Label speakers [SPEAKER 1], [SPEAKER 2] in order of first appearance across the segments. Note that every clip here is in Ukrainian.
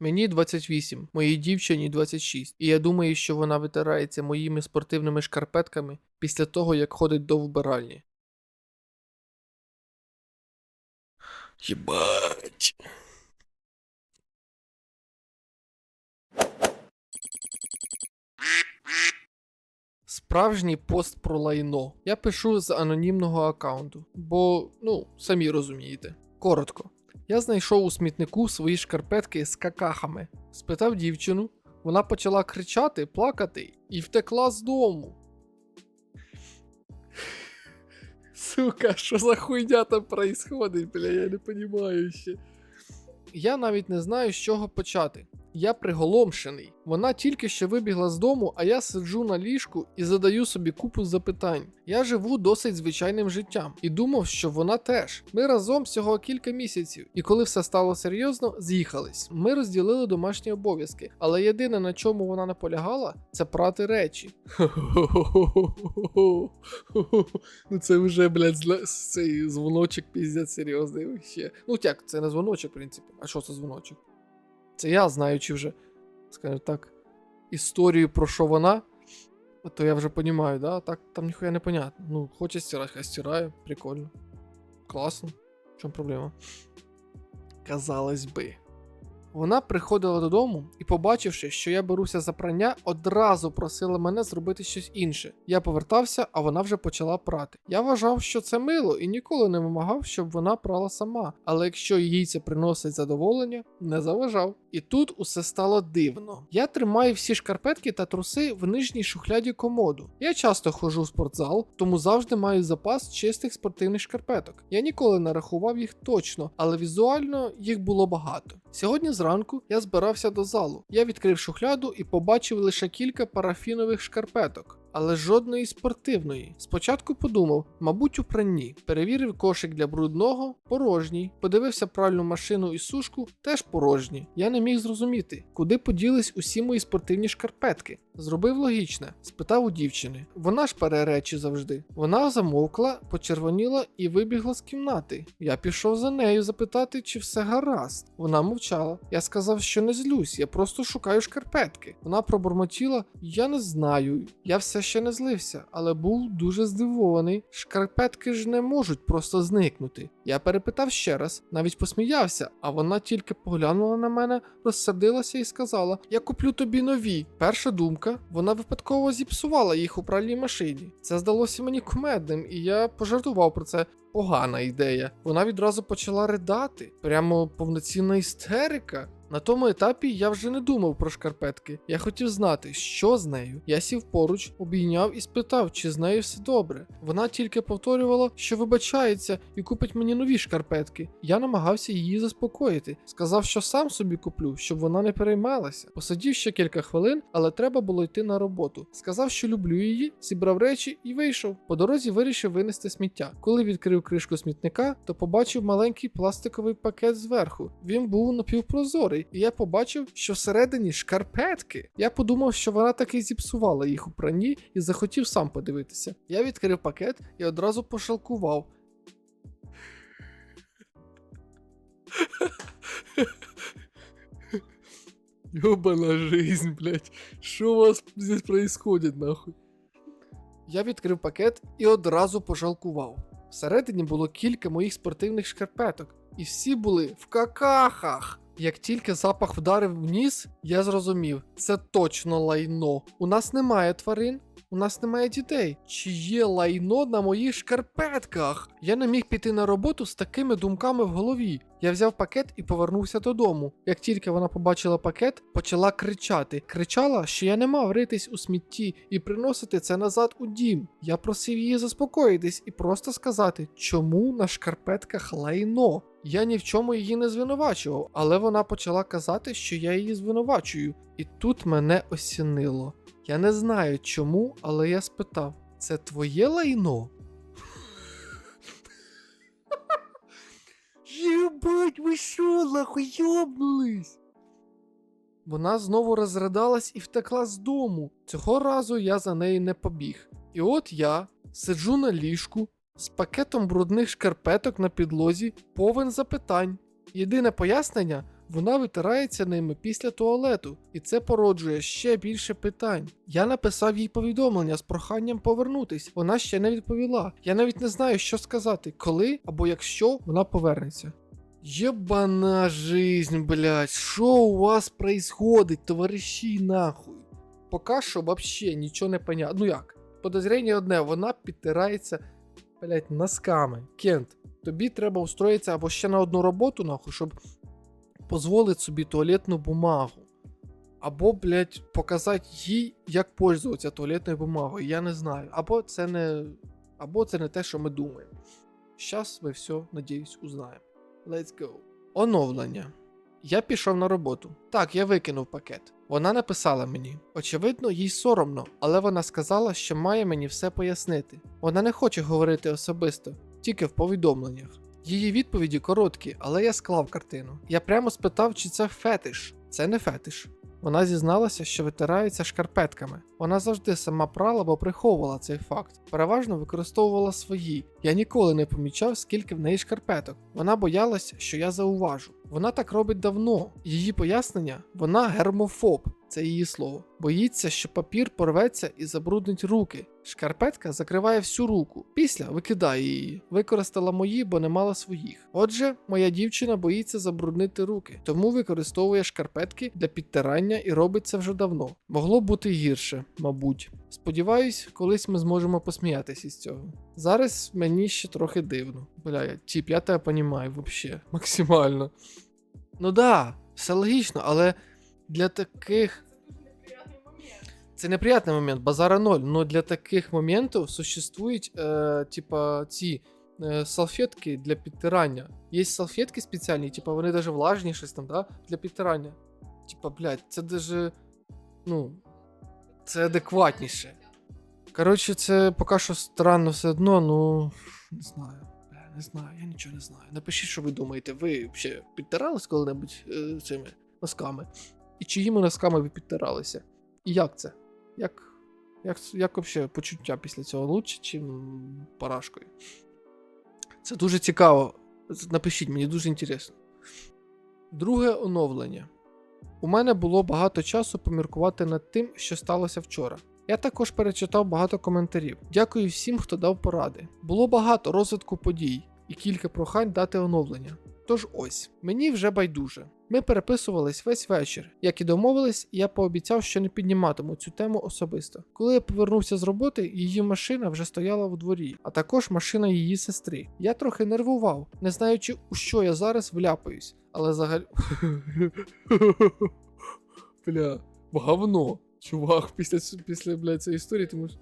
[SPEAKER 1] Мені 28, моїй дівчині 26, і я думаю, що вона витирається моїми спортивними шкарпетками після того, як ходить до вбиральні. Єбать. Справжній пост про лайно. Я пишу з анонімного аккаунту, бо, ну, самі розумієте. Коротко. Я знайшов у смітнику свої шкарпетки з какахами. Спитав дівчину, вона почала кричати, плакати і втекла з дому. Сука, що за хуйня там происходить, бля, я не розумію ще. Я навіть не знаю, з чого почати. Я приголомшений. Вона тільки що вибігла з дому, а я сиджу на ліжку і задаю собі купу запитань. Я живу досить звичайним життям і думав, що вона теж. Ми разом всього кілька місяців, і коли все стало серйозно, з'їхались. Ми розділили домашні обов'язки, але єдине, на чому вона наполягала, це прати речі. Ну це вже, блядь, зла- цей дзвоночок піздець серйозний вообще. Ну як, це не дзвоночок, в принципі. А що це дзвоночок? Це я, знаючи вже, скажімо так, історію про що вона, то я вже розумію, да? Так там ніхуя не понятно. Ну, хоче стирати, хай стирає, прикольно. Класно. В чому проблема? Казалось би. Вона приходила додому і, побачивши, що я беруся за прання, одразу просила мене зробити щось інше. Я повертався, а вона вже почала прати. Я вважав, що це мило і ніколи не вимагав, щоб вона прала сама. Але якщо їй це приносить задоволення, не заважав. І тут усе стало дивно. Я тримаю всі шкарпетки та труси в нижній шухляді комоду. Я часто ходжу в спортзал, тому завжди маю запас чистих спортивних шкарпеток. Я ніколи не рахував їх точно, але візуально їх було багато. Сьогодні зранку я збирався до залу. Я відкрив шухляду і побачив лише кілька парафінових шкарпеток. Але жодної спортивної. Спочатку подумав, мабуть, у пранні. Перевірив кошик для брудного, порожній. Подивився пральну машину і сушку, теж порожні. Я не міг зрозуміти, куди поділись усі мої спортивні шкарпетки. Зробив логічне, спитав у дівчини. Вона ж пере речі завжди. Вона замовкла, почервоніла і вибігла з кімнати. Я пішов за нею запитати, чи все гаразд. Вона мовчала. Я сказав, що не злюсь, я просто шукаю шкарпетки. Вона пробурмотіла: Я не знаю. Я все ще не злився, але був дуже здивований. Шкарпетки ж не можуть просто зникнути. Я перепитав ще раз, навіть посміявся, а вона тільки поглянула на мене, розсердилася і сказала: Я куплю тобі нові. Перша думка, вона випадково зіпсувала їх у пральній машині. Це здалося мені кумедним, і я пожартував про це. Погана ідея. Вона відразу почала ридати, прямо повноцінна істерика. На тому етапі я вже не думав про шкарпетки. Я хотів знати, що з нею. Я сів поруч, обійняв і спитав, чи з нею все добре. Вона тільки повторювала, що вибачається і купить мені нові шкарпетки. Я намагався її заспокоїти. Сказав, що сам собі куплю, щоб вона не переймалася. Посидів ще кілька хвилин, але треба було йти на роботу. Сказав, що люблю її, зібрав речі і вийшов. По дорозі вирішив винести сміття. Коли відкрив кришку смітника, то побачив маленький пластиковий пакет зверху. Він був напівпрозорий, і я побачив, що всередині шкарпетки. Я подумав, що вона таки зіпсувала їх у пранні і захотів сам подивитися. Я відкрив пакет і одразу пошалкував. Ёбана жизнь, блядь. Що у вас здесь происходит, нахуй? Я відкрив пакет і одразу пожалкував. Всередині було кілька моїх спортивних шкарпеток, і всі були в какахах. Як тільки запах вдарив в ніс, я зрозумів, це точно лайно. У нас немає тварин, у нас немає дітей. Чи є лайно на моїх шкарпетках? Я не міг піти на роботу з такими думками в голові. Я взяв пакет і повернувся додому. Як тільки вона побачила пакет, почала кричати. Кричала, що я не мав ритись у смітті і приносити це назад у дім. Я просив її заспокоїтись і просто сказати, чому на шкарпетках лайно. Я ні в чому її не звинувачував, але вона почала казати, що я її звинувачую. І тут мене осінило. Я не знаю чому, але я спитав: це твоє лайно? Єбать, ви що, нахуй йобнулись? Вона знову розридалась і втекла з дому. Цього разу я за нею не побіг. І от я сиджу на ліжку з пакетом брудних шкарпеток на підлозі, повен запитань. Єдине пояснення Вона витирається ними після туалету, і це породжує ще більше питань. Я написав їй повідомлення з проханням повернутись. Вона ще не відповіла. Я навіть не знаю, що сказати, коли або якщо вона повернеться. Єбана жизнь, блядь, що у вас происходить, товариші, нахуй? Поки що вообще нічого не понятно. Ну як? Подозріння одне, вона підтирається, блядь, носками. Кент, тобі треба устроїтися або ще на одну роботу, нахуй, щоб дозволити собі туалетну бумагу. Або, блядь, показати їй, як пользуватися туалетною бумагою. Я не знаю. Або це не. Або це не те, що ми думаємо. Щас ми все, надіюсь, узнаємо. Let's go. Оновлення. Я пішов на роботу. Так, я викинув пакет. Вона написала мені. Очевидно, їй соромно, але вона сказала, що має мені все пояснити. Вона не хоче говорити особисто, тільки в повідомленнях. Її відповіді короткі, але я склав картину. Я прямо спитав, чи це фетиш. Це не фетиш. Вона зізналася, що витирається шкарпетками. Вона завжди сама прала або приховувала цей факт. Переважно використовувала свої. Я ніколи не помічав, скільки в неї шкарпеток. Вона боялась, що я зауважу. Вона так робить давно. Її пояснення вона гермофоб, це її слово. Боїться, що папір порветься і забруднить руки. Шкарпетка закриває всю руку. Після викидає її. Використала мої, бо не мала своїх. Отже, моя дівчина боїться забруднити руки, тому використовує шкарпетки для підтирання і робить це вже давно. Могло бути гірше, мабуть. Сподіваюсь, колись ми зможемо посміятися із цього. Зараз мені ще трохи дивно. Бля, тіп, я тебе понімаю вообще, максимально. Ну да, все логічно, але для таких. Це неприятний момент, базара ноль. Но для таких моментів существують, е, типа, ці е, салфетки для підтирання. Є салфетки спеціальні, типа вони даже влажні щось там, да, для підтирання. Типа, блядь, це даже. Ну. Це адекватніше. Коротше, це поки що странно все одно, ну. Не знаю. Не знаю, я нічого не знаю. Напишіть, що ви думаєте. Ви взагалі підтирались коли-небудь е, цими носками? І чиїми носками ви підтиралися? І як це? Як, як, як взагалі почуття після цього лучше, чим парашкою? Це дуже цікаво. Напишіть, мені дуже інтересно. Друге оновлення. У мене було багато часу поміркувати над тим, що сталося вчора. Я також перечитав багато коментарів. Дякую всім, хто дав поради. Було багато розвитку подій і кілька прохань дати оновлення. Тож ось, мені вже байдуже. Ми переписувались весь вечір. Як і домовились, я пообіцяв, що не підніматиму цю тему особисто. Коли я повернувся з роботи, її машина вже стояла в дворі, а також машина її сестри. Я трохи нервував, не знаючи, у що я зараз вляпаюсь, але загаль. Бля, говно. Чувак, після, після бля, цієї історії ти можеш.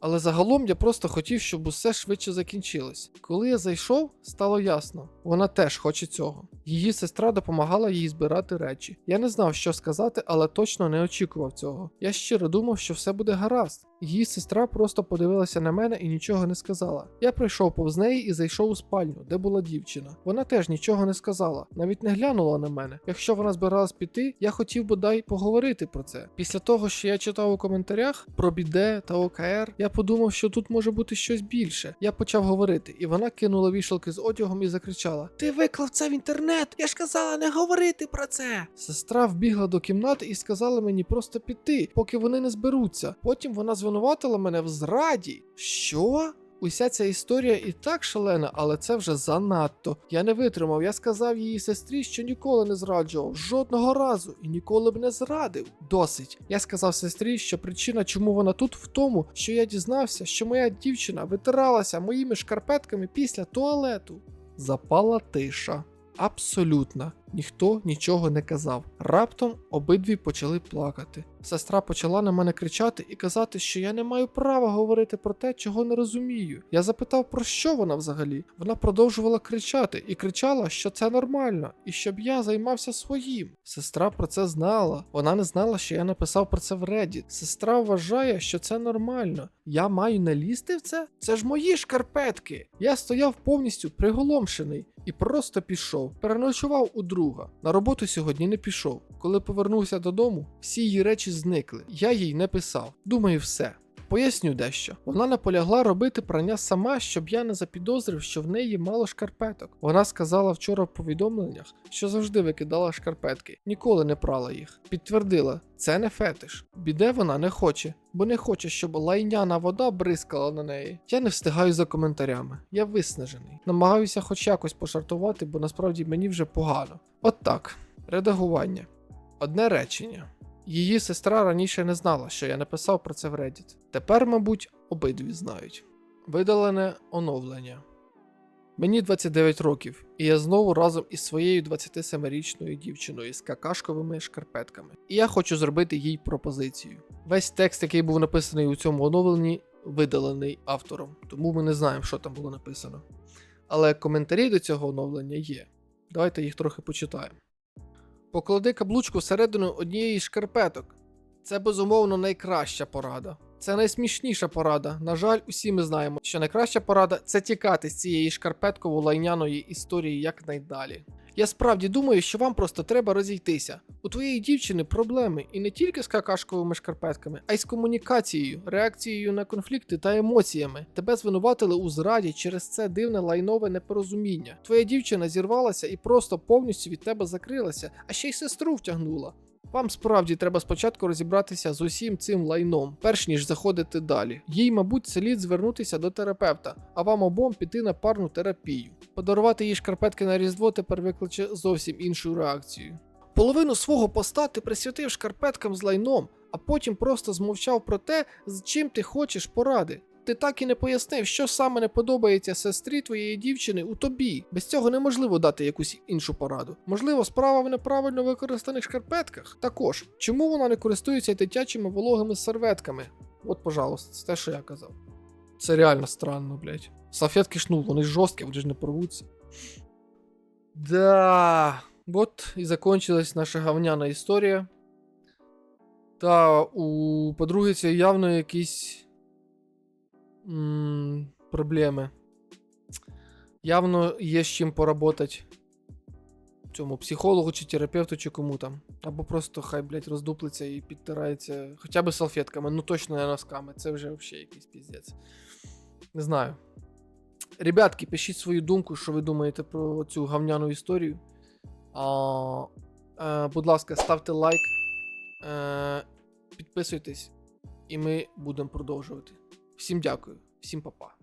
[SPEAKER 1] Але загалом я просто хотів, щоб усе швидше закінчилось. Коли я зайшов, стало ясно, вона теж хоче цього. Її сестра допомагала їй збирати речі. Я не знав, що сказати, але точно не очікував цього. Я щиро думав, що все буде гаразд. Її сестра просто подивилася на мене і нічого не сказала. Я прийшов повз неї і зайшов у спальню, де була дівчина. Вона теж нічого не сказала, навіть не глянула на мене. Якщо вона збиралась піти, я хотів бодай поговорити про це. Після того, що я читав у коментарях про біде та ОКР, я подумав, що тут може бути щось більше. Я почав говорити, і вона кинула вішалки з одягом і закричала: Ти виклав це в інтернет! Я ж казала не говорити про це. Сестра вбігла до кімнати і сказала мені просто піти, поки вони не зберуться. Потім вона звинуватила мене в зраді. Що? Уся ця історія і так шалена, але це вже занадто. Я не витримав. Я сказав її сестрі, що ніколи не зраджував, жодного разу і ніколи б не зрадив. Досить. Я сказав сестрі, що причина, чому вона тут, в тому, що я дізнався, що моя дівчина витиралася моїми шкарпетками після туалету. Запала тиша. Абсолютно ніхто нічого не казав. Раптом обидві почали плакати. Сестра почала на мене кричати і казати, що я не маю права говорити про те, чого не розумію. Я запитав, про що вона взагалі. Вона продовжувала кричати і кричала, що це нормально, і щоб я займався своїм. Сестра про це знала. Вона не знала, що я написав про це в Reddit. Сестра вважає, що це нормально. Я маю не лізти в це? Це ж мої шкарпетки. Я стояв повністю приголомшений і просто пішов. Переночував у друга. На роботу сьогодні не пішов. Коли повернувся додому, всі її речі зникли. Я їй не писав. Думаю, все. Поясню дещо. Вона наполягла робити прання сама, щоб я не запідозрив, що в неї мало шкарпеток. Вона сказала вчора в повідомленнях, що завжди викидала шкарпетки, ніколи не прала їх. Підтвердила, це не фетиш. Біде вона не хоче, бо не хоче, щоб лайняна вода бризкала на неї. Я не встигаю за коментарями. Я виснажений. Намагаюся хоч якось пошартувати, бо насправді мені вже погано. От так. Редагування. Одне речення. Її сестра раніше не знала, що я написав про це в Reddit. Тепер, мабуть, обидві знають. Видалене оновлення. Мені 29 років, і я знову разом із своєю 27-річною дівчиною з какашковими шкарпетками. І я хочу зробити їй пропозицію. Весь текст, який був написаний у цьому оновленні, видалений автором, тому ми не знаємо, що там було написано. Але коментарі до цього оновлення є. Давайте їх трохи почитаємо. Поклади каблучку всередину однієї шкарпеток. Це безумовно найкраща порада. Це найсмішніша порада. На жаль, усі ми знаємо, що найкраща порада це тікати з цієї шкарпетково-лайняної історії якнайдалі. Я справді думаю, що вам просто треба розійтися. У твоєї дівчини проблеми і не тільки з какашковими шкарпетками, а й з комунікацією, реакцією на конфлікти та емоціями. Тебе звинуватили у зраді через це дивне лайнове непорозуміння. Твоя дівчина зірвалася і просто повністю від тебе закрилася, а ще й сестру втягнула. Вам справді треба спочатку розібратися з усім цим лайном, перш ніж заходити далі. Їй, мабуть, слід звернутися до терапевта, а вам обом піти на парну терапію. Подарувати їй шкарпетки на Різдво тепер викличе зовсім іншу реакцію. Половину свого поста ти присвятив шкарпеткам з лайном, а потім просто змовчав про те, з чим ти хочеш поради. Ти так і не пояснив, що саме не подобається сестрі твоєї дівчини у тобі. Без цього неможливо дати якусь іншу пораду. Можливо, справа в неправильно використаних шкарпетках. Також, чому вона не користується дитячими вологими серветками? От, пожалуйста, це те, що я казав. Це реально странно, блядь. Салфетки ж ну, вони жорсткі, вони ж не порвуться. Да. Вот і закончилась наша говняна історія. Та у подруги це явно якісь м, проблеми. Явно є з чим поработати цьому психологу чи терапевту, чи кому там. Або просто хай, блядь, роздуплиться і підтирається хоча б салфетками, ну точно не носками. Це вже взагалі якийсь піздець. Не знаю. Ребятки, пишіть свою думку, що ви думаєте про цю гавняну історію. А, е, будь ласка, ставте лайк, е, підписуйтесь, і ми будемо продовжувати. Всім дякую, всім па-па.